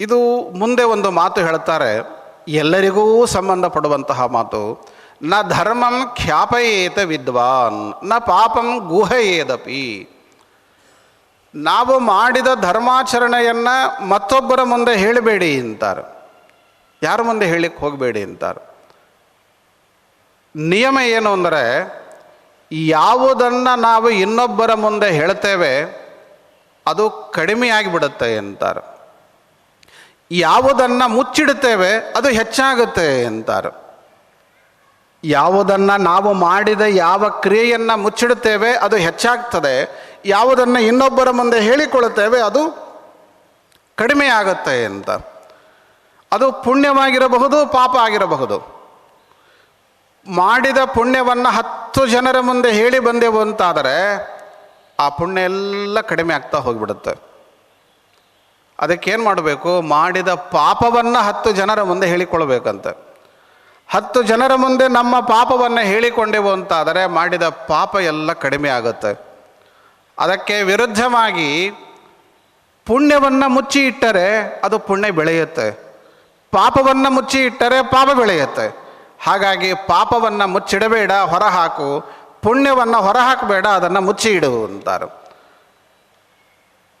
ಇದು ಮುಂದೆ ಒಂದು ಮಾತು ಹೇಳ್ತಾರೆ, ಎಲ್ಲರಿಗೂ ಸಂಬಂಧಪಡುವಂತಹ ಮಾತು, ನ ಧರ್ಮಂ ಖ್ಯಾಪಯೇತ ವಿದ್ವಾನ್, ನ ಪಾಪಂ ಗುಹಯೇದಪಿ. ನಾವು ಮಾಡಿದ ಧರ್ಮಾಚರಣೆಯನ್ನು ಮತ್ತೊಬ್ಬರ ಮುಂದೆ ಹೇಳಬೇಡಿ ಅಂತಾರೆ. ಯಾರ ಮುಂದೆ ಹೇಳಿಕ್ಕೆ ಹೋಗಬೇಡಿ ಅಂತಾರೆ. ನಿಯಮ ಏನು ಅಂದರೆ, ಯಾವುದನ್ನು ನಾವು ಇನ್ನೊಬ್ಬರ ಮುಂದೆ ಹೇಳ್ತೇವೆ, ಅದು ಕಡಿಮೆಯಾಗಿಬಿಡುತ್ತೆ ಅಂತಾರೆ. ಯಾವುದನ್ನು ಮುಚ್ಚಿಡುತ್ತೇವೆ ಅದು ಹೆಚ್ಚಾಗುತ್ತೆ ಅಂತಾರೆ. ಯಾವುದನ್ನು ನಾವು ಮಾಡಿದ ಯಾವ ಕ್ರಿಯೆಯನ್ನು ಮುಚ್ಚಿಡುತ್ತೇವೆ ಅದು ಹೆಚ್ಚಾಗ್ತದೆ. ಯಾವುದನ್ನು ಇನ್ನೊಬ್ಬರ ಮುಂದೆ ಹೇಳಿಕೊಳ್ಳುತ್ತೇವೆ ಅದು ಕಡಿಮೆ ಆಗುತ್ತೆ ಅಂತ. ಅದು ಪುಣ್ಯವಾಗಿರಬಹುದು, ಪಾಪ ಆಗಿರಬಹುದು. ಮಾಡಿದ ಪುಣ್ಯವನ್ನು ಹತ್ತು ಜನರ ಮುಂದೆ ಹೇಳಿ ಬಂದೆವು ಅಂತಾದರೆ ಆ ಪುಣ್ಯ ಎಲ್ಲ ಕಡಿಮೆ ಆಗ್ತಾ ಹೋಗಿಬಿಡುತ್ತೆ. ಅದಕ್ಕೇನು ಮಾಡಬೇಕು? ಮಾಡಿದ ಪಾಪವನ್ನು ಹತ್ತು ಜನರ ಮುಂದೆ ಹೇಳಿಕೊಳ್ಬೇಕಂತೆ ಹತ್ತು ಜನರ ಮುಂದೆ ನಮ್ಮ ಪಾಪವನ್ನು ಹೇಳಿಕೊಂಡೆವು ಅಂತಾದರೆ ಮಾಡಿದ ಪಾಪ ಎಲ್ಲ ಕಡಿಮೆ ಆಗುತ್ತೆ. ಅದಕ್ಕೆ ವಿರುದ್ಧವಾಗಿ ಪುಣ್ಯವನ್ನು ಮುಚ್ಚಿ ಇಟ್ಟರೆ ಅದು ಪುಣ್ಯ ಬೆಳೆಯುತ್ತೆ. ಪಾಪವನ್ನು ಮುಚ್ಚಿ ಇಟ್ಟರೆ ಪಾಪ ಬೆಳೆಯುತ್ತೆ. ಹಾಗಾಗಿ ಪಾಪವನ್ನು ಮುಚ್ಚಿಡಬೇಡ, ಹೊರಹಾಕು. ಪುಣ್ಯವನ್ನು ಹೊರಹಾಕಬೇಡ, ಅದನ್ನು ಮುಚ್ಚಿ ಇಡು ಅಂತಾರೆ.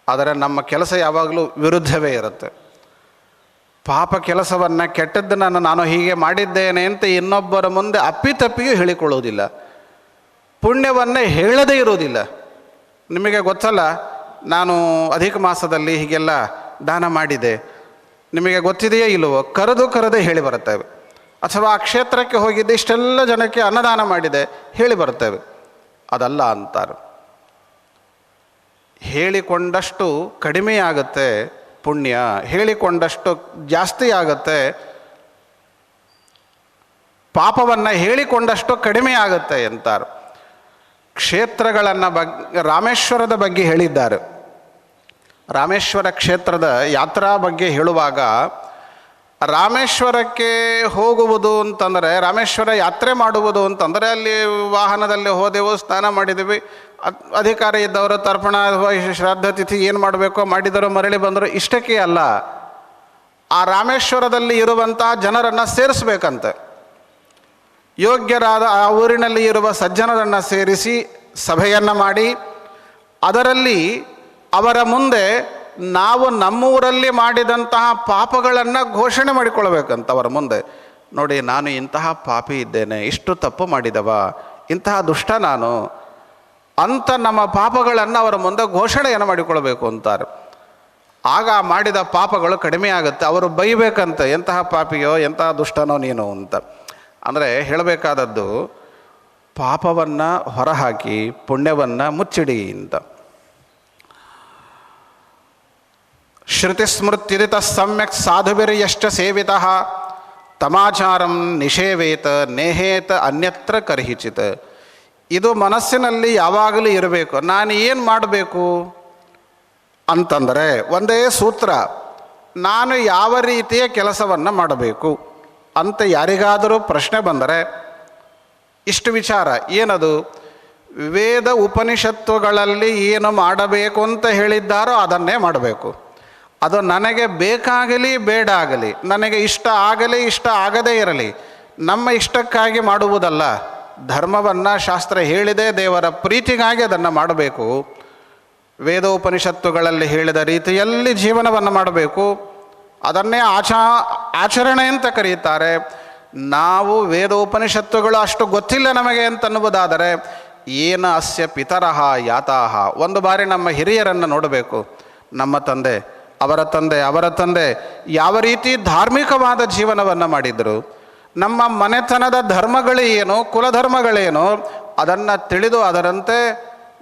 ಆದರೆ ನಮ್ಮ ಕೆಲಸ ಯಾವಾಗಲೂ ವಿರುದ್ಧವೇ ಇರುತ್ತೆ. ಪಾಪ ಕೆಲಸವನ್ನು ಕೆಟ್ಟದ್ದನ್ನು ನಾನು ಹೀಗೆ ಮಾಡಿದ್ದೇನೆ ಅಂತ ಇನ್ನೊಬ್ಬರ ಮುಂದೆ ಅಪ್ಪಿತಪ್ಪಿಯೂ ಹೇಳಿಕೊಳ್ಳುವುದಿಲ್ಲ. ಪುಣ್ಯವನ್ನೇ ಹೇಳದೇ ಇರುವುದಿಲ್ಲ. ನಿಮಗೆ ಗೊತ್ತಲ್ಲ, ನಾನು ಅಧಿಕ ಮಾಸದಲ್ಲಿ ಹೀಗೆಲ್ಲ ದಾನ ಮಾಡಿದೆ. ನಿಮಗೆ ಗೊತ್ತಿದೆಯೇ ಇಲ್ಲವೋ, ಕರೆದು ಕರೆದೇ ಹೇಳಿ ಬರುತ್ತೇವೆ. ಅಥವಾ ಆ ಕ್ಷೇತ್ರಕ್ಕೆ ಹೋಗಿದ್ದು, ಇಷ್ಟೆಲ್ಲ ಜನಕ್ಕೆ ಅನ್ನದಾನ ಮಾಡಿದೆ, ಹೇಳಿ ಬರ್ತೇವೆ ಅದಲ್ಲ ಅಂತಾರೆ. ಹೇಳಿಕೊಂಡಷ್ಟು ಕಡಿಮೆಯಾಗುತ್ತೆ ಪುಣ್ಯ, ಹೇಳಿಕೊಂಡಷ್ಟು ಜಾಸ್ತಿ ಆಗುತ್ತೆ ಪಾಪವನ್ನು ಹೇಳಿಕೊಂಡಷ್ಟು ಕಡಿಮೆ ಆಗುತ್ತೆ ಅಂತಾರೆ ಕ್ಷೇತ್ರಗಳನ್ನು ಬಗ್, ರಾಮೇಶ್ವರದ ಬಗ್ಗೆ ಹೇಳಿದ್ದಾರೆ. ರಾಮೇಶ್ವರ ಕ್ಷೇತ್ರದ ಯಾತ್ರಾ ಬಗ್ಗೆ ಹೇಳುವಾಗ ರಾಮೇಶ್ವರಕ್ಕೆ ಹೋಗುವುದು ಅಂತಂದರೆ, ರಾಮೇಶ್ವರ ಯಾತ್ರೆ ಮಾಡುವುದು ಅಂತಂದರೆ, ಅಲ್ಲಿ ವಾಹನದಲ್ಲಿ ಹೋದೆವು, ಸ್ನಾನ ಅಧಿಕಾರಿ ಅಧಿಕಾರ ಇದ್ದವರು ತರ್ಪಣ ಅಥವಾ ಶ್ರಾದ್ದ ತಿಥಿ ಏನು ಮಾಡಬೇಕೋ ಮಾಡಿದರು, ಮರಳಿ ಬಂದರು. ಇಷ್ಟಕ್ಕೆ ಅಲ್ಲ. ಆ ರಾಮೇಶ್ವರದಲ್ಲಿ ಇರುವಂತಹ ಜನರನ್ನು ಸೇರಿಸ್ಬೇಕಂತೆ. ಯೋಗ್ಯರಾದ ಆ ಊರಿನಲ್ಲಿ ಇರುವ ಸಜ್ಜನರನ್ನು ಸೇರಿಸಿ ಸಭೆಯನ್ನು ಮಾಡಿ, ಅದರಲ್ಲಿ ಅವರ ಮುಂದೆ ನಾವು ನಮ್ಮೂರಲ್ಲಿ ಮಾಡಿದಂತಹ ಪಾಪಗಳನ್ನು ಘೋಷಣೆ ಮಾಡಿಕೊಳ್ಬೇಕಂತ ಅವರ ಮುಂದೆ. ನೋಡಿ, ನಾನು ಇಂತಹ ಪಾಪಿ ಇದ್ದೇನೆ, ಇಷ್ಟು ತಪ್ಪು ಮಾಡಿದವ, ಇಂತಹ ದುಷ್ಟ ನಾನು, ಅಂತ ನಮ್ಮ ಪಾಪಗಳನ್ನು ಅವರ ಮುಂದೆ ಘೋಷಣೆಯನ್ನು ಮಾಡಿಕೊಳ್ಬೇಕು ಅಂತಾರೆ. ಆಗ ಮಾಡಿದ ಪಾಪಗಳು ಕಡಿಮೆ ಆಗುತ್ತೆ, ಅವರು ಬೈಬೇಕಂತ, ಎಂತಹ ಪಾಪಿಯೋ, ಎಂತಹ ದುಷ್ಟನೋ ನೀನು ಅಂತ. ಅಂದರೆ ಹೇಳಬೇಕಾದದ್ದು, ಪಾಪವನ್ನು ಹೊರಹಾಕಿ, ಪುಣ್ಯವನ್ನು ಮುಚ್ಚಿಡಿ ಅಂತ. ಶ್ರುತಿಸ್ಮೃತ್ಯುದಿತ ಸಮ್ಯಕ್ ಸಾಧುಭಿರ್ಯಷ್ಟ ಸೇವಿತ. ತಮಾಚಾರಂ ನಿಷೇವೇತ ನೇಹೇತ ಅನ್ಯತ್ರ ಕರಿಹಿಚಿತ. ಇದು ಮನಸ್ಸಿನಲ್ಲಿ ಯಾವಾಗಲೂ ಇರಬೇಕು. ನಾನು ಏನು ಮಾಡಬೇಕು? ಅಂತಂದರೆ ಒಂದೇ ಸೂತ್ರ. ನಾನು ಯಾವ ರೀತಿಯ ಕೆಲಸವನ್ನು ಮಾಡಬೇಕು? ಅಂತ ಯಾರಿಗಾದರೂ ಪ್ರಶ್ನೆ ಬಂದರೆ ಇಷ್ಟು ವಿಚಾರ. ಏನದು? ವೇದ ಉಪನಿಷತ್ತುಗಳಲ್ಲಿ ಏನು ಮಾಡಬೇಕು ಅಂತ ಹೇಳಿದ್ದಾರೋ ಅದನ್ನೇ ಮಾಡಬೇಕು. ಅದು ನನಗೆ ಬೇಕಾಗಲಿ ಬೇಡ ಆಗಲಿ ನನಗೆ ಇಷ್ಟ ಆಗಲಿ ಇಷ್ಟ ಆಗದೇ ಇರಲಿ, ನಮ್ಮ ಇಷ್ಟಕ್ಕಾಗಿ ಮಾಡುವುದಲ್ಲ. ಧರ್ಮವನ್ನು ಶಾಸ್ತ್ರ ಹೇಳಿದೆ, ದೇವರ ಪ್ರೀತಿಗಾಗಿ ಅದನ್ನು ಮಾಡಬೇಕು. ವೇದೋಪನಿಷತ್ತುಗಳಲ್ಲಿ ಹೇಳಿದ ರೀತಿಯಲ್ಲಿ ಜೀವನವನ್ನು ಮಾಡಬೇಕು. ಅದನ್ನೇ ಆಚಾ, ಆಚರಣೆ ಅಂತ ಕರೆಯುತ್ತಾರೆ. ನಾವು ವೇದೋಪನಿಷತ್ತುಗಳು ಅಷ್ಟು ಗೊತ್ತಿಲ್ಲ ನಮಗೆ ಅಂತನ್ನುವುದಾದರೆ, ಏನ ಅಸ್ಯ ಪಿತರಹ ಯಾತಾಹ. ಒಂದು ಬಾರಿ ನಮ್ಮ ಹಿರಿಯರನ್ನು ನೋಡಬೇಕು. ನಮ್ಮ ತಂದೆ ಅವರ ತಂದೆ ಅವರ ತಂದೆ ಯಾವ ರೀತಿ ಧಾರ್ಮಿಕವಾದ ಜೀವನವನ್ನು ಮಾಡಿದರು? ನಮ್ಮ ಮನೆತನದ ಧರ್ಮಗಳು ಏನು ಕುಲಧರ್ಮಗಳೇನು, ಅದನ್ನು ತಿಳಿದು ಅದರಂತೆ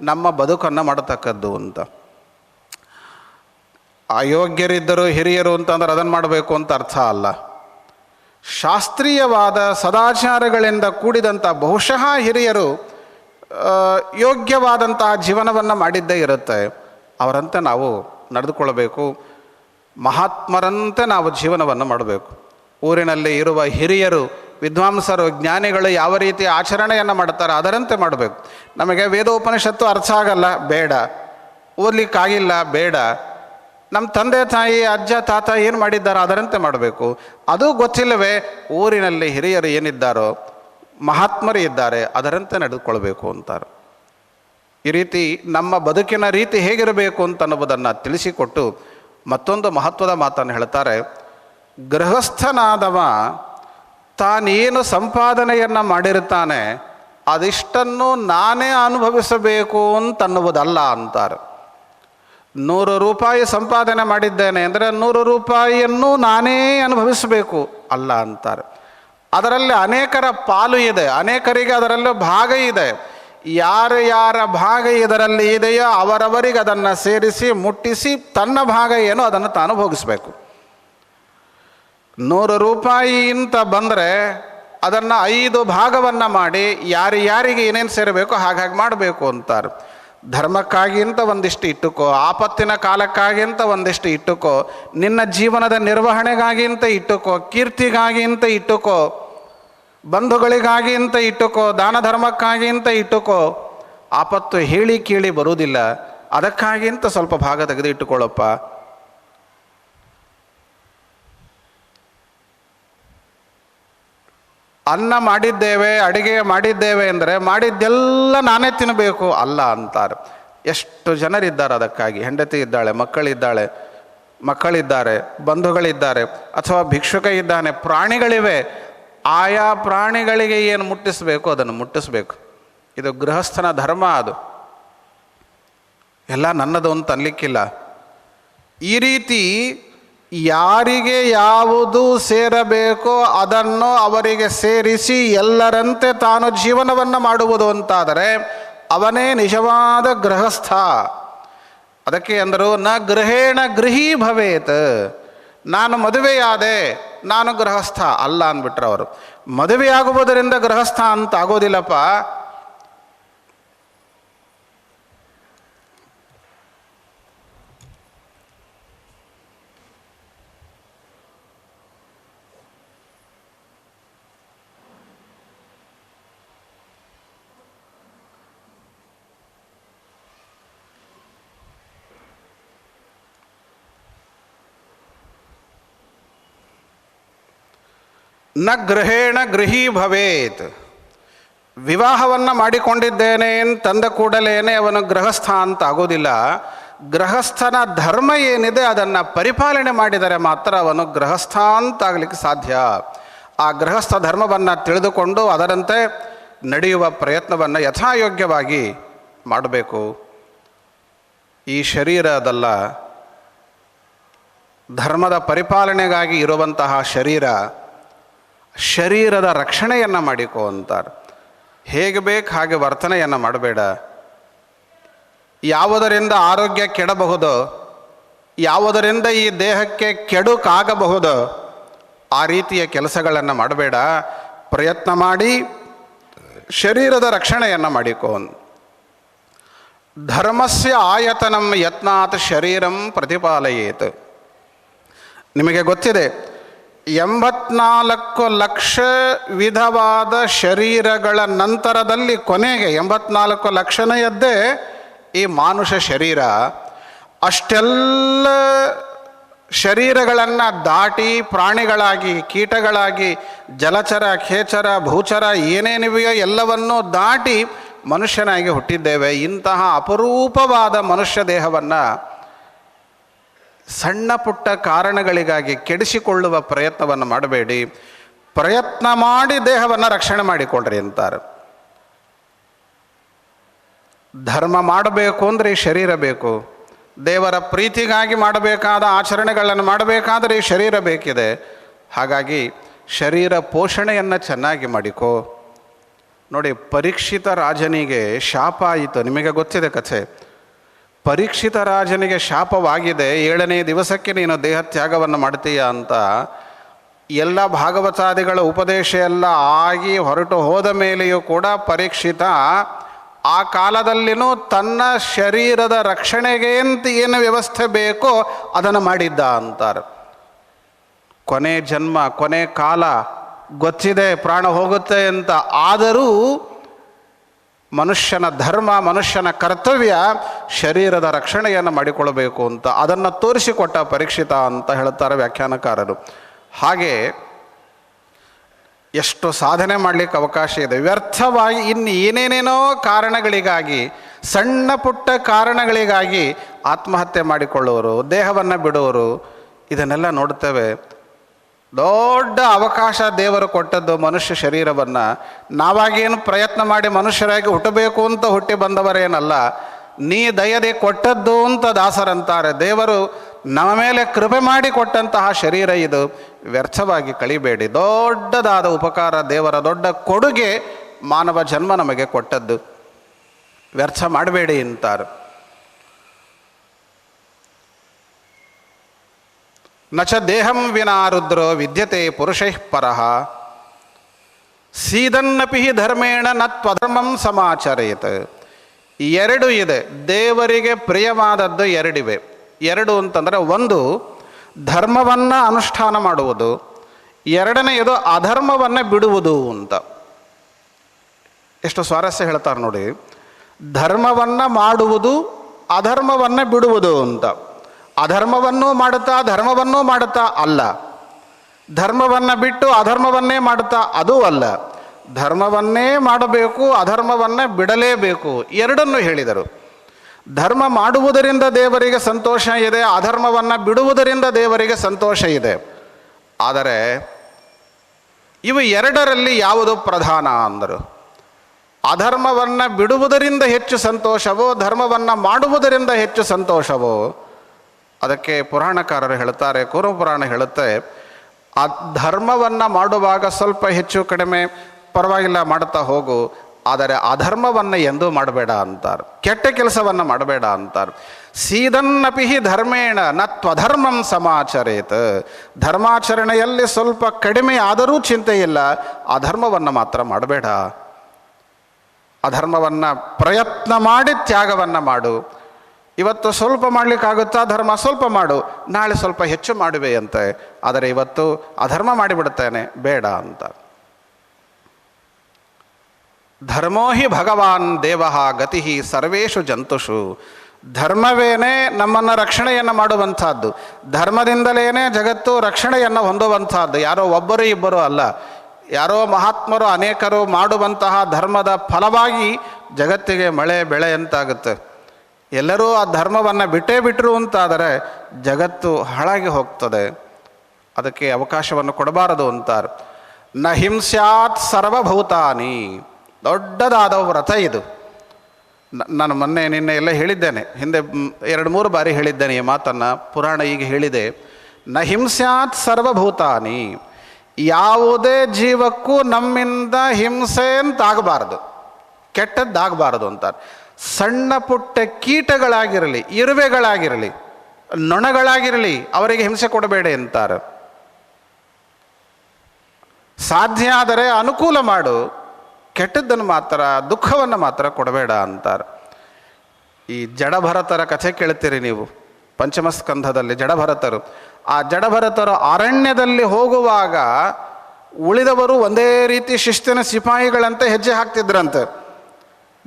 ನಮ್ಮ ಬದುಕನ್ನು ಮಾಡತಕ್ಕದ್ದು ಅಂತ. ಅಯೋಗ್ಯರಿದ್ದರು, ಹಿರಿಯರು ಅಂತಂದ್ರೆ ಅದನ್ನು ಮಾಡಬೇಕು ಅಂತ ಅರ್ಥ ಅಲ್ಲ. ಶಾಸ್ತ್ರೀಯವಾದ ಸದಾಚಾರಗಳಿಂದ ಕೂಡಿದಂಥ ಬಹುಶಃ ಹಿರಿಯರು ಯೋಗ್ಯವಾದಂತಹ ಜೀವನವನ್ನು ಮಾಡಿದ್ದೇ ಇರುತ್ತೆ. ಅವರಂತೆ ನಾವು ನಡೆದುಕೊಳ್ಬೇಕು ಮಹಾತ್ಮರಂತೆ ನಾವು ಜೀವನವನ್ನು ಮಾಡಬೇಕು. ಊರಿನಲ್ಲಿ ಇರುವ ಹಿರಿಯರು, ವಿದ್ವಾಂಸರು, ಜ್ಞಾನಿಗಳು ಯಾವ ರೀತಿ ಆಚರಣೆಯನ್ನು ಮಾಡ್ತಾರೆ ಅದರಂತೆ ಮಾಡಬೇಕು. ನಮಗೆ ವೇದೋಪನಿಷತ್ತು ಅರ್ಥ ಆಗಲ್ಲ, ಬೇಡ. ಓದಲಿಕ್ಕಾಗಿಲ್ಲ, ಬೇಡ. ನಮ್ಮ ತಂದೆ, ತಾಯಿ, ಅಜ್ಜ, ತಾತ ಏನು ಮಾಡಿದ್ದಾರೋ ಅದರಂತೆ ಮಾಡಬೇಕು. ಅದು ಗೊತ್ತಿಲ್ಲವೇ ಊರಿನಲ್ಲಿ ಹಿರಿಯರು ಏನಿದ್ದಾರೋ, ಮಹಾತ್ಮರು ಇದ್ದಾರೆ, ಅದರಂತೆ ನಡೆದುಕೊಳ್ಬೇಕು ಅಂತಾರೆ. ಈ ರೀತಿ ನಮ್ಮ ಬದುಕಿನ ರೀತಿ ಹೇಗಿರಬೇಕು ಅಂತ ತಿಳಿಸಿಕೊಟ್ಟು ಮತ್ತೊಂದು ಮಹತ್ವದ ಮಾತನ್ನು ಹೇಳ್ತಾರೆ, ಗೃಹಸ್ಥನಾದವ ತಾನೇನು ಸಂಪಾದನೆಯನ್ನು ಮಾಡಿರ್ತಾನೆ ಅದಿಷ್ಟನ್ನು ನಾನೇ ಅನುಭವಿಸಬೇಕು ಅಂತನ್ನುವುದಲ್ಲ ಅಂತಾರೆ. ನೂರು ರೂಪಾಯಿ ಸಂಪಾದನೆ ಮಾಡಿದ್ದೇನೆ ಅಂದರೆ ನೂರು ರೂಪಾಯಿಯನ್ನು ನಾನೇ ಅನುಭವಿಸಬೇಕು ಅಲ್ಲ ಅಂತಾರೆ. ಅದರಲ್ಲಿ ಅನೇಕರ ಪಾಲು ಇದೆ, ಅನೇಕರಿಗೆ ಅದರಲ್ಲಿ ಭಾಗ ಇದೆ. ಯಾರ ಯಾರ ಭಾಗ ಇದರಲ್ಲಿ ಇದೆಯೋ ಅವರವರಿಗೆ ಅದನ್ನು ಸೇರಿಸಿ, ಮುಟ್ಟಿಸಿ ತನ್ನ ಭಾಗ ಏನೋ ಅದನ್ನು ತಾನು ಭೋಗಿಸಬೇಕು. ನೂರು ರೂಪಾಯಿ ಅಂತ ಬಂದರೆ ಅದನ್ನು ಐದು ಭಾಗವನ್ನು ಮಾಡಿ ಯಾರು ಯಾರಿಗೆ ಏನೇನು ಸೇರಬೇಕು ಹಾಗಾಗಿ ಮಾಡಬೇಕು ಅಂತಾರೆ. ಧರ್ಮಕ್ಕಾಗಿ ಅಂತ ಒಂದಿಷ್ಟು ಇಟ್ಟುಕೋ, ಆಪತ್ತಿನ ಕಾಲಕ್ಕಾಗಿ ಅಂತ ಒಂದಿಷ್ಟು ಇಟ್ಟುಕೋ, ನಿನ್ನ ಜೀವನದ ನಿರ್ವಹಣೆಗಾಗಿ ಅಂತ ಇಟ್ಟುಕೋ, ಕೀರ್ತಿಗಾಗಿ ಅಂತ ಇಟ್ಟುಕೋ ಬಂಧುಗಳಿಗಾಗಿ ಅಂತ ಇಟ್ಟುಕೋ ದಾನ ಧರ್ಮಕ್ಕಾಗಿ ಅಂತ ಇಟ್ಟುಕೋ, ಆಪತ್ತು ಹೇಳಿ ಕೇಳಿ ಬರುವುದಿಲ್ಲ. ಅದಕ್ಕಾಗಿ ಅಂತ ಸ್ವಲ್ಪ ಭಾಗ ತೆಗೆದು ಇಟ್ಟುಕೊಳ್ಳಪ್ಪ ಅನ್ನ ಮಾಡಿದ್ದೇವೆ, ಅಡಿಗೆ ಮಾಡಿದ್ದೇವೆ ಅಂದರೆ ಮಾಡಿದ್ದೆಲ್ಲ ನಾನೇ ತಿನ್ನಬೇಕು, ಅಲ್ಲ ಅಂತಾರೆ. ಎಷ್ಟು ಜನರಿದ್ದಾರೆ ಅದಕ್ಕಾಗಿ. ಹೆಂಡತಿ ಇದ್ದಾಳೆ, ಮಕ್ಕಳಿದ್ದಾಳೆ, ಮಕ್ಕಳಿದ್ದಾರೆ, ಬಂಧುಗಳಿದ್ದಾರೆ, ಅಥವಾ ಭಿಕ್ಷುಕ ಇದ್ದಾನೆ, ಪ್ರಾಣಿಗಳಿವೆ. ಆಯಾ ಪ್ರಾಣಿಗಳಿಗೆ ಏನು ಮುಟ್ಟಿಸಬೇಕು, ಅದನ್ನು ಮುಟ್ಟಿಸಬೇಕು. ಇದು ಗೃಹಸ್ಥನ ಧರ್ಮ ಅದು. ಎಲ್ಲ ನನ್ನದು ಅಂತ ಅನ್ಲಿಕ್ಕಿಲ್ಲ. ಈ ರೀತಿ ಯಾರಿಗೆ ಯಾವುದು ಸೇರಬೇಕೋ ಅದನ್ನು ಅವರಿಗೆ ಸೇರಿಸಿ ಎಲ್ಲರಂತೆ ತಾನು ಜೀವನವನ್ನು ಮಾಡುವುದು ಅಂತಾದರೆ, ಅವನೇ ನಿಜವಾದ ಗೃಹಸ್ಥ. ಅದಕ್ಕೆ ಅಂದರು, ನ ಗೃಹೇಣ ಗೃಹೀ ಭವೇತ್ ನಾನು ಮದುವೆಯಾದೆ ನಾನು ಗೃಹಸ್ಥ ಅಲ್ಲ ಅಂದ್ಬಿಟ್ರೆ ಅವರು. ಮದುವೆಯಾಗುವುದರಿಂದ ಗೃಹಸ್ಥ ಅಂತ ಆಗೋದಿಲ್ಲಪ್ಪ. ನ ಗೃಹೇಣ ಗೃಹೀ ಭವೇತ್. ವಿವಾಹವನ್ನು ಮಾಡಿಕೊಂಡಿದ್ದೇನೆ ತಂದ ಕೂಡಲೇ ಅವನು ಗೃಹಸ್ಥ ಅಂತ ಆಗೋದಿಲ್ಲ. ಗೃಹಸ್ಥನ ಧರ್ಮ ಏನಿದೆ ಅದನ್ನು ಪರಿಪಾಲನೆ ಮಾಡಿದರೆ ಮಾತ್ರ ಅವನು ಗೃಹಸ್ಥ ಅಂತಾಗಲಿಕ್ಕೆ ಸಾಧ್ಯ. ಆ ಗೃಹಸ್ಥ ಧರ್ಮವನ್ನು ತಿಳಿದುಕೊಂಡು ಅದರಂತೆ ನಡೆಯುವ ಪ್ರಯತ್ನವನ್ನು ಯಥಾಯೋಗ್ಯವಾಗಿ ಮಾಡಬೇಕು. ಈ ಶರೀರ ಅದಲ್ಲ. ಧರ್ಮದ ಪರಿಪಾಲನೆಗಾಗಿ ಇರುವಂತಹ ಶರೀರ ಶರೀರದ ರಕ್ಷಣೆಯನ್ನು ಮಾಡಿಕೋ ಅಂತಾರೆ. ಹೇಗೆ ಬೇಕು ಹಾಗೆ ವರ್ತನೆಯನ್ನು ಮಾಡಬೇಡ. ಯಾವುದರಿಂದ ಆರೋಗ್ಯ ಕೆಡಬಹುದು, ಯಾವುದರಿಂದ ಈ ದೇಹಕ್ಕೆ ಕೆಡುಕಾಗಬಹುದು, ಆ ರೀತಿಯ ಕೆಲಸಗಳನ್ನು ಮಾಡಬೇಡ. ಪ್ರಯತ್ನ ಮಾಡಿ ಶರೀರದ ರಕ್ಷಣೆಯನ್ನು ಮಾಡಿಕೋ ಧರ್ಮಸ್ಯ ಆಯತನಂ ಯತ್ನಾತ್ ಶರೀರಂ ಪ್ರತಿಪಾಲಯೇತ್. ನಿಮಗೆ ಗೊತ್ತಿದೆ ಎಂಬತ್ನಾಲ್ಕು ಲಕ್ಷ ವಿಧವಾದ ಶರೀರಗಳ ನಂತರದಲ್ಲಿ ಕೊನೆಗೆ ಎಂಬತ್ನಾಲ್ಕು ಲಕ್ಷನೆಯದ್ದೇ ಈ ಮಾನುಷ ಶರೀರ. ಅಷ್ಟೆಲ್ಲ ಶರೀರಗಳನ್ನು ದಾಟಿ ಪ್ರಾಣಿಗಳಾಗಿ, ಕೀಟಗಳಾಗಿ, ಜಲಚರ, ಖೇಚರ, ಭೂಚರ ಏನೇನಿವೆಯೋ ಎಲ್ಲವನ್ನೂ ದಾಟಿ ಮನುಷ್ಯನಾಗಿ ಹುಟ್ಟಿದ್ದೇವೆ. ಇಂತಹ ಅಪರೂಪವಾದ ಮನುಷ್ಯ ದೇಹವನ್ನು ಸಣ್ಣ ಪುಟ್ಟ ಕಾರಣಗಳಿಗಾಗಿ ಕೆಡಿಸಿಕೊಳ್ಳುವ ಪ್ರಯತ್ನವನ್ನು ಮಾಡಬೇಡಿ. ಪ್ರಯತ್ನ ಮಾಡಿ ದೇಹವನ್ನು ರಕ್ಷಣೆ ಮಾಡಿಕೊಳ್ಳ್ರಿ ಅಂತಾರೆ. ಧರ್ಮ ಮಾಡಬೇಕು ಅಂದರೆ ಈ ಶರೀರ ಬೇಕು. ದೇವರ ಪ್ರೀತಿಗಾಗಿ ಮಾಡಬೇಕಾದ ಆಚರಣೆಗಳನ್ನು ಮಾಡಬೇಕಾದರೆ ಈ ಶರೀರ ಬೇಕಿದೆ. ಹಾಗಾಗಿ ಶರೀರ ಪೋಷಣೆಯನ್ನು ಚೆನ್ನಾಗಿ ಮಾಡಿಕೋ. ನೋಡಿ, ಪರೀಕ್ಷಿತ ರಾಜನಿಗೆ ಶಾಪ ಆಯಿತು. ನಿಮಗೆ ಗೊತ್ತಿದೆ ಕಥೆ. ಪರೀಕ್ಷಿತ ರಾಜನಿಗೆ ಶಾಪವಾಗಿದೆ. ಏಳನೇ ದಿವಸಕ್ಕೆ ನೀನು ದೇಹ ತ್ಯಾಗವನ್ನು ಮಾಡ್ತೀಯ ಅಂತ ಎಲ್ಲ ಭಾಗವತಾದಿಗಳ ಉಪದೇಶ ಎಲ್ಲ ಆಗಿ ಹೊರಟು ಹೋದ ಮೇಲೆಯೂ ಕೂಡ ಪರೀಕ್ಷಿತ ಆ ಕಾಲದಲ್ಲಿನೂ ತನ್ನ ಶರೀರದ ರಕ್ಷಣೆಗೆ ಅಂತ ಏನು ವ್ಯವಸ್ಥೆ ಬೇಕೋ ಅದನ್ನು ಮಾಡಿದ್ದ ಅಂತಾರೆ. ಕೊನೆ ಜನ್ಮ, ಕೊನೆ ಕಾಲ ಗೊತ್ತಿದೆ, ಪ್ರಾಣ ಹೋಗುತ್ತೆ ಅಂತ. ಆದರೂ ಮನುಷ್ಯನ ಧರ್ಮ, ಮನುಷ್ಯನ ಕರ್ತವ್ಯ ಶರೀರದ ರಕ್ಷಣೆಯನ್ನು ಮಾಡಿಕೊಳ್ಳಬೇಕು ಅಂತ, ಅದನ್ನು ತೋರಿಸಿಕೊಟ್ಟ ಪರೀಕ್ಷಿತ ಅಂತ ಹೇಳ್ತಾರೆ ವ್ಯಾಖ್ಯಾನಕಾರರು. ಹಾಗೆ ಎಷ್ಟು ಸಾಧನೆ ಮಾಡಲಿಕ್ಕೆ ಅವಕಾಶ ಇದೆ. ವ್ಯರ್ಥವಾಗಿ ಇನ್ನು ಏನೇನೇನೋ ಕಾರಣಗಳಿಗಾಗಿ, ಸಣ್ಣ ಪುಟ್ಟ ಕಾರಣಗಳಿಗಾಗಿ ಆತ್ಮಹತ್ಯೆ ಮಾಡಿಕೊಳ್ಳುವರು ದೇಹವನ್ನು ಬಿಡುವರು ಇದನ್ನೆಲ್ಲ ನೋಡ್ತೇವೆ. ದೊಡ್ಡ ಅವಕಾಶ ದೇವರು ಕೊಟ್ಟದ್ದು ಮನುಷ್ಯ ಶರೀರವನ್ನು. ನಾವಾಗೇನು ಪ್ರಯತ್ನ ಮಾಡಿ ಮನುಷ್ಯರಾಗಿ ಹುಟ್ಟಬೇಕು ಅಂತ ಹುಟ್ಟಿ ಬಂದವರೇನಲ್ಲ, ನೀ ದಯದೆ ಕೊಟ್ಟದ್ದು ಅಂತ ದಾಸರಂತಾರೆ ದೇವರು ನಮ್ಮ ಮೇಲೆ ಕೃಪೆ ಮಾಡಿ ಕೊಟ್ಟಂತಹ ಶರೀರ ಇದು. ವ್ಯರ್ಥವಾಗಿ ಕಳಿಬೇಡಿ. ದೊಡ್ಡದಾದ ಉಪಕಾರ ದೇವರ ದೊಡ್ಡ ಕೊಡುಗೆ ಮಾನವ ಜನ್ಮ ನಮಗೆ ಕೊಟ್ಟದ್ದು. ವ್ಯರ್ಥ ಮಾಡಬೇಡಿ ಅಂತಾರೆ. ನಚ ದೇಹಂ ವಿನಾ ರುದ್ರೋ ವಿದ್ಯತೆ ಪುರುಷೈಃ ಪರಃ. ಸೀದನ್ನಪಿ ಹಿ ಧರ್ಮೇಣ ನ ತ್ವಧರ್ಮಂ ಸಮಾಚರೇತ ಎರಡು ಇದೆ. ದೇವರಿಗೆ ಪ್ರಿಯವಾದದ್ದು ಎರಡಿವೆ. ಎರಡು ಅಂತಂದರೆ ಒಂದು, ಧರ್ಮವನ್ನು ಅನುಷ್ಠಾನ ಮಾಡುವುದು. ಎರಡನೆಯದು, ಅಧರ್ಮವನ್ನು ಬಿಡುವುದು ಅಂತ. ಎಷ್ಟು ಸ್ವಾರಸ್ಯ ಹೇಳ್ತಾರೆ ನೋಡಿ. ಧರ್ಮವನ್ನು ಮಾಡುವುದು, ಅಧರ್ಮವನ್ನು ಬಿಡುವುದು ಅಂತ. ಅಧರ್ಮವನ್ನೂ ಮಾಡುತ್ತಾ, ಧರ್ಮವನ್ನೂ ಮಾಡುತ್ತಾ ಅಲ್ಲ. ಧರ್ಮವನ್ನು ಬಿಟ್ಟು ಅಧರ್ಮವನ್ನೇ ಮಾಡುತ್ತಾ ಅದೂ ಅಲ್ಲ. ಧರ್ಮವನ್ನೇ ಮಾಡಬೇಕು, ಅಧರ್ಮವನ್ನು ಬಿಡಲೇಬೇಕು, ಎರಡನ್ನು ಹೇಳಿದರು. ಧರ್ಮ ಮಾಡುವುದರಿಂದ ದೇವರಿಗೆ ಸಂತೋಷ ಇದೆ, ಅಧರ್ಮವನ್ನು ಬಿಡುವುದರಿಂದ ದೇವರಿಗೆ ಸಂತೋಷ ಇದೆ. ಆದರೆ, ಇವು ಎರಡರಲ್ಲಿ ಯಾವುದು ಪ್ರಧಾನ ಅಂದರು. ಅಧರ್ಮವನ್ನು ಬಿಡುವುದರಿಂದ ಹೆಚ್ಚು ಸಂತೋಷವೋ, ಧರ್ಮವನ್ನು ಮಾಡುವುದರಿಂದ ಹೆಚ್ಚು ಸಂತೋಷವೋ ಅದಕ್ಕೆ ಪುರಾಣಕಾರರು ಹೇಳ್ತಾರೆ ಪುರಾಣ ಹೇಳುತ್ತೆ, ಆ ಧರ್ಮವನ್ನು ಮಾಡುವಾಗ ಸ್ವಲ್ಪ ಹೆಚ್ಚು ಕಡಿಮೆ ಪರವಾಗಿಲ್ಲ ಮಾಡ್ತಾ ಹೋಗು, ಆದರೆ ಅಧರ್ಮವನ್ನು ಎಂದೂ ಮಾಡಬೇಡ ಅಂತಾರೆ. ಕೆಟ್ಟ ಕೆಲಸವನ್ನು ಮಾಡಬೇಡ ಅಂತಾರೆ. ಸೀದನ್ನಪಿ ಧರ್ಮೇಣ ನ ತ್ವಧರ್ಮಂ ಸಮಾಚರೇತ. ಧರ್ಮಾಚರಣೆಯಲ್ಲಿ ಸ್ವಲ್ಪ ಕಡಿಮೆ ಆದರೂ ಚಿಂತೆ ಇಲ್ಲ ಅಧರ್ಮವನ್ನು ಮಾತ್ರ ಮಾಡಬೇಡ. ಅಧರ್ಮವನ್ನು ಪ್ರಯತ್ನ ಮಾಡಿ ತ್ಯಾಗವನ್ನು ಮಾಡು. ಇವತ್ತು ಸ್ವಲ್ಪ ಮಾಡಲಿಕ್ಕಾಗುತ್ತಾ ಧರ್ಮ ಸ್ವಲ್ಪ ಮಾಡು, ನಾಳೆ ಸ್ವಲ್ಪ ಹೆಚ್ಚು ಮಾಡುವೆ ಅಂತೆ. ಆದರೆ ಇವತ್ತು ಅಧರ್ಮ ಮಾಡಿಬಿಡುತ್ತೇನೆ, ಬೇಡ ಅಂತ. ಧರ್ಮೋ ಹಿ ಭಗವಾನ್ ದೇವ ಗತಿ ಸರ್ವೇಷು ಜಂತುಷು. ಧರ್ಮವೇನೇ ನಮ್ಮನ್ನು ರಕ್ಷಣೆಯನ್ನು ಮಾಡುವಂಥದ್ದು. ಧರ್ಮದಿಂದಲೇ ಜಗತ್ತು ರಕ್ಷಣೆಯನ್ನು ಹೊಂದುವಂಥದ್ದು. ಯಾರೋ ಒಬ್ಬರು ಇಬ್ಬರು ಅಲ್ಲ. ಯಾರೋ ಮಹಾತ್ಮರು ಅನೇಕರು ಮಾಡುವಂತಹ ಧರ್ಮದ ಫಲವಾಗಿ ಜಗತ್ತಿಗೆ ಮಳೆ ಬೆಳೆ ಅಂತಾಗುತ್ತೆ. ಎಲ್ಲರೂ ಆ ಧರ್ಮವನ್ನು ಬಿಟ್ಟೇ ಬಿಟ್ಟರು ಅಂತಾದರೆ ಜಗತ್ತು ಹಾಳಾಗಿ ಹೋಗ್ತದೆ. ಅದಕ್ಕೆ ಅವಕಾಶವನ್ನು ಕೊಡಬಾರದು ಅಂತಾರೆ. ನ ಹಿಂಸ್ಯಾತ್ ಸರ್ವಭೂತಾನಿ. ದೊಡ್ಡದಾದ ವ್ರತ ಇದು. ನಾನು ಮೊನ್ನೆ ನಿನ್ನೆ ಎಲ್ಲ ಹೇಳಿದ್ದೇನೆ. ಹಿಂದೆ ಎರಡು ಮೂರು ಬಾರಿ ಹೇಳಿದ್ದೇನೆ ಈ ಮಾತನ್ನು. ಪುರಾಣ ಈಗ ಹೇಳಿದೆ. ನ ಹಿಂಸ್ಯಾತ್ ಸರ್ವಭೂತಾನಿ. ಯಾವುದೇ ಜೀವಕ್ಕೂ ನಮ್ಮಿಂದ ಹಿಂಸೆ ಅಂತಾಗಬಾರ್ದು. ಕೆಟ್ಟದ್ದಾಗಬಾರ್ದು ಅಂತಾರೆ. ಸಣ್ಣ ಪುಟ್ಟ ಕೀಟಗಳಾಗಿರಲಿ, ಇರುವೆಗಳಾಗಿರಲಿ, ನೊಣಗಳಾಗಿರಲಿ ಅವರಿಗೆ ಹಿಂಸೆ ಕೊಡಬೇಡಿ ಅಂತಾರೆ. ಸಾಧ್ಯ ಆದರೆ ಅನುಕೂಲ ಮಾಡು, ಕೆಟ್ಟದ್ದನ್ನು ಮಾತ್ರ, ದುಃಖವನ್ನು ಮಾತ್ರ ಕೊಡಬೇಡ ಅಂತಾರೆ. ಈ ಜಡಭರತರ ಕಥೆ ಕೇಳ್ತೀರಿ ನೀವು, ಪಂಚಮಸ್ಕಂಧದಲ್ಲಿ ಜಡಭರತರು. ಆ ಜಡಭರತರು ಅರಣ್ಯದಲ್ಲಿ ಹೋಗುವಾಗ ಉಳಿದವರು ಒಂದೇ ರೀತಿ ಶಿಸ್ತಿನ ಸಿಪಾಯಿಗಳಂತೆ ಹೆಜ್ಜೆ ಹಾಕ್ತಿದ್ರಂತೆ.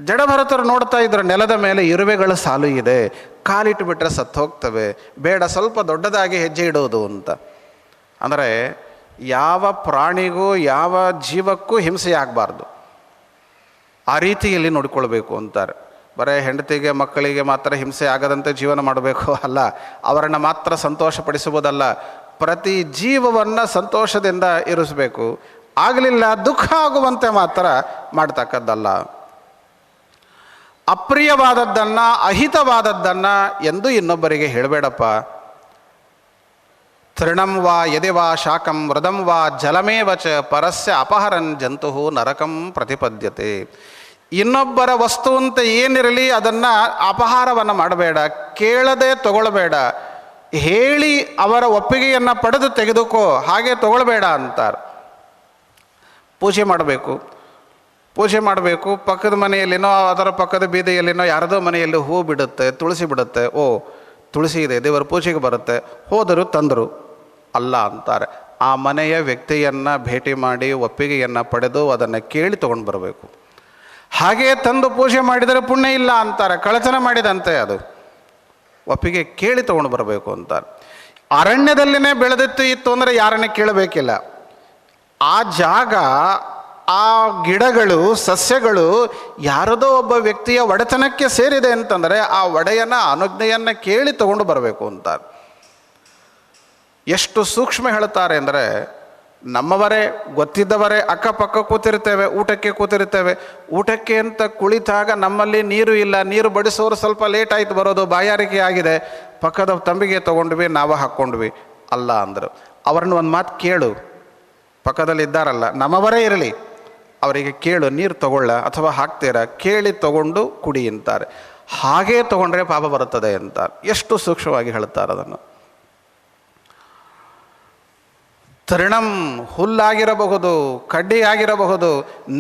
ಜಡಭರತರು ನೋಡ್ತಾ ಇದ್ರು ನೆಲದ ಮೇಲೆ ಇರುವೆಗಳ ಸಾಲು ಇದೆ. ಕಾಲಿಟ್ಟು ಬಿಟ್ಟರೆ ಸತ್ತು ಹೋಗ್ತವೆ. ಬೇಡ, ಸ್ವಲ್ಪ ದೊಡ್ಡದಾಗಿ ಹೆಜ್ಜೆ ಇಡೋದು ಅಂತ. ಅಂದರೆ ಯಾವ ಪ್ರಾಣಿಗೂ ಯಾವ ಜೀವಕ್ಕೂ ಹಿಂಸೆ ಆಗಬಾರ್ದು. ಆ ರೀತಿಯಲ್ಲಿ ನೋಡಿಕೊಳ್ಬೇಕು ಅಂತಾರೆ. ಬರೀ ಹೆಂಡತಿಗೆ, ಮಕ್ಕಳಿಗೆ ಮಾತ್ರ ಹಿಂಸೆ ಆಗದಂತೆ ಜೀವನ ಮಾಡಬೇಕು ಅಲ್ಲ. ಅವರನ್ನು ಮಾತ್ರ ಸಂತೋಷಪಡಿಸುವುದಲ್ಲ. ಪ್ರತಿ ಜೀವವನ್ನು ಸಂತೋಷದಿಂದ ಇರಿಸಬೇಕು. ಆಗಲಿಲ್ಲ, ದುಃಖ ಆಗುವಂತೆ ಮಾತ್ರ ಮಾಡ್ತಕ್ಕದ್ದಲ್ಲ. ಅಪ್ರಿಯವಾದದ್ದನ್ನು, ಅಹಿತವಾದದ್ದನ್ನು ಎಂದು ಇನ್ನೊಬ್ಬರಿಗೆ ಹೇಳಬೇಡಪ್ಪ. ತೃಣಂ ವಾ ಯದಿ ವಾ ಶಾಕಂ ಮೃದಂ ವಾ ಜಲಮೇವ ಚ ಪರಸ್ಯ ಅಪಹರನ್ ಜಂತು ನರಕಂ ಪ್ರತಿಪದ್ಯತೆ. ಇನ್ನೊಬ್ಬರ ವಸ್ತು ಅಂತ ಏನಿರಲಿ ಅದನ್ನು ಅಪಹಾರವನ್ನು ಮಾಡಬೇಡ, ಕೇಳದೆ ತಗೊಳ್ಬೇಡ, ಹೇಳಿ ಅವರ ಒಪ್ಪಿಗೆಯನ್ನು ಪಡೆದು ತೆಗೆದುಕೋ ಹಾಗೆ ತಗೊಳ್ಬೇಡ ಅಂತಾರೆ. ಪೂಜೆ ಮಾಡಬೇಕು. ಪೂಜೆ ಮಾಡಬೇಕು, ಪಕ್ಕದ ಮನೆಯಲ್ಲಿನೋ, ಅದರ ಪಕ್ಕದ ಬೀದಿಯಲ್ಲಿನೋ ಯಾರದೋ ಮನೆಯಲ್ಲಿ ಹೂ ಬಿಡುತ್ತೆ, ತುಳಸಿ ಬಿಡುತ್ತೆ, ಓ, ತುಳಸಿ ಇದೆ, ದೇವರ ಪೂಜೆಗೆ ಬರುತ್ತೆ, ಹೋದರು, ತಂದರು, ಅಲ್ಲ ಅಂತಾರೆ. ಆ ಮನೆಯ ವ್ಯಕ್ತಿಯನ್ನು ಭೇಟಿ ಮಾಡಿ, ಒಪ್ಪಿಗೆಯನ್ನು ಪಡೆದು ಅದನ್ನು ಕೇಳಿ ತೊಗೊಂಡು ಬರಬೇಕು. ಹಾಗೆಯೇ ತಂದು ಪೂಜೆ ಮಾಡಿದರೆ ಪುಣ್ಯ ಇಲ್ಲ ಅಂತಾರೆ, ಕಳಚನ ಮಾಡಿದಂತೆ ಅದು. ಒಪ್ಪಿಗೆ ಕೇಳಿ ತೊಗೊಂಡು ಬರಬೇಕು ಅಂತಾರೆ. ಅರಣ್ಯದಲ್ಲಿನೇ ಬೆಳೆದಿತ್ತು ಇತ್ತು ಅಂದರೆ ಯಾರನ್ನೇ ಕೇಳಬೇಕಿಲ್ಲ. ಆ ಜಾಗ ಆ ಗಿಡಗಳು, ಸಸ್ಯಗಳು ಯಾರದೋ ಒಬ್ಬ ವ್ಯಕ್ತಿಯ ಒಡೆತನಕ್ಕೆ ಸೇರಿದೆ ಅಂತಂದರೆ ಆ ಒಡೆಯನ ಅನುಜ್ಞೆಯನ್ನು ಕೇಳಿ ತಗೊಂಡು ಬರಬೇಕು ಅಂತ ಎಷ್ಟು ಸೂಕ್ಷ್ಮ ಹೇಳ್ತಾರೆ ಅಂದರೆ, ನಮ್ಮವರೇ ಗೊತ್ತಿದ್ದವರೇ ಅಕ್ಕಪಕ್ಕ ಕೂತಿರ್ತೇವೆ, ಊಟಕ್ಕೆ ಕೂತಿರ್ತೇವೆ. ಊಟಕ್ಕೆ ಅಂತ ಕುಳಿತಾಗ ನಮ್ಮಲ್ಲಿ ನೀರು ಇಲ್ಲ, ನೀರು ಬಡಿಸೋರು ಸ್ವಲ್ಪ ಲೇಟ್ ಆಯ್ತು, ಬರೋದು ಬಾಯಾರಿಕೆ ಆಗಿದೆ. ಪಕ್ಕದ ತಂಬಿಗೆ ತೊಗೊಂಡ್ವಿ, ನಾವು ಹಾಕ್ಕೊಂಡ್ವಿ. ಅಲ್ಲ ಅಂದರು. ಅವ್ರನ್ನ ಒಂದು ಮಾತು ಕೇಳು. ಪಕ್ಕದಲ್ಲಿ ಇದ್ದಾರಲ್ಲ ನಮ್ಮವರೇ ಇರಲಿ. ಅವರಿಗೆ ಕೇಳು, ನೀರು ತಗೊಳ್ಳ ಅಥವಾ ಹಾಕ್ತೀರಾ? ಕೇಳಿ ತಗೊಂಡು ಕುಡಿ ಅಂತಾರೆ. ಹಾಗೇ ತಗೊಂಡ್ರೆ ಪಾಪ ಬರುತ್ತದೆ ಅಂತಾರೆ ಎಷ್ಟು ಸೂಕ್ಷ್ಮವಾಗಿ ಹೇಳ್ತಾರೆ ಅದನ್ನು. ತೃಣಂ ಹುಲ್ಲಾಗಿರಬಹುದು ಕಡ್ಡಿ ಆಗಿರಬಹುದು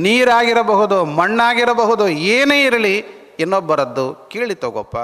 ನೀರಾಗಿರಬಹುದು, ಮಣ್ಣಾಗಿರಬಹುದು, ಏನೇ ಇರಲಿ ಇನ್ನೊಬ್ಬರದ್ದು ಕೇಳಿ ತಗೋಪ್ಪ.